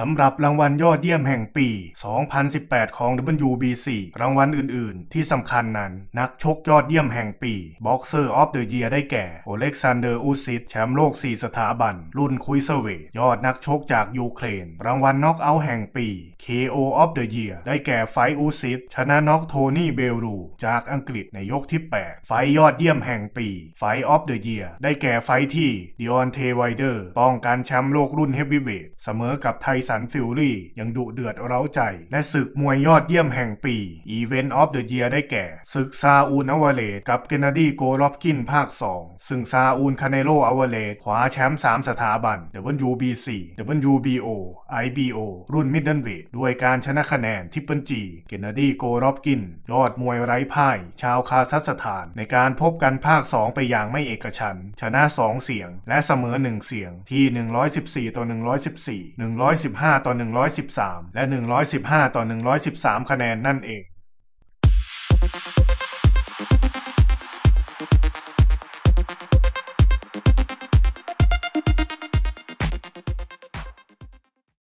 สำหรับรางวัลยอดเยี่ยมแห่งปี 2018 ของ WBC รางวัลอื่นๆ ที่สำคัญนั้น นักชกยอดเยี่ยมแห่งปี Boxer of the Year ได้แก่ โอเล็กซานเดอร์ อูซิต แชมป์โลก 4 สถาบัน รุ่นคุยเซเวยอดนักชกจากยูเครน รางวัลน็อกเอาท์แห่งปี KO of the Year ได้แก่ไฟอูซิต ชนะน็อกโทนี่ เบลรู จากอังกฤษในยกที่ 8 ไฟยอดเยี่ยมแห่งปี ไฟออฟเดอะเยียได้แก่ไฟที่ดิออนเทไวเดอร์ ป้องกันแชมป์โลกรุ่นเฮฟวีเวทเสมอกับไทสันฟิลลี่ยังดุเดือดเร้าใจ และศึกมวยยอดเยี่ยมแห่งปีอีเวนต์ออฟเดอะเยียได้แก่ ศึกซาอูนอวเลตกับเกนนาดีโกลอฟกินภาค 2 ซึ่งซาอูนคาเนโลอวเลตคว้าแชมป์3สถาบัน WBC WBO IBO รุ่นมิดเดิลเวทด้วยการชนะคะแนนทิปเปิลจีเกนนาดีโกลอฟกิน ยอดมวยไร้พ่าย ชาวคาซัคสถาน ในการพบกันภาค 2 ไปอย่างไม่เอกฉันชนะ 2 เสียง และเสมอ 1 เสียงที่ 114 ต่อ 114 115 ต่อ 113 และ 115 ต่อ 113 คะแนนนั่นเอง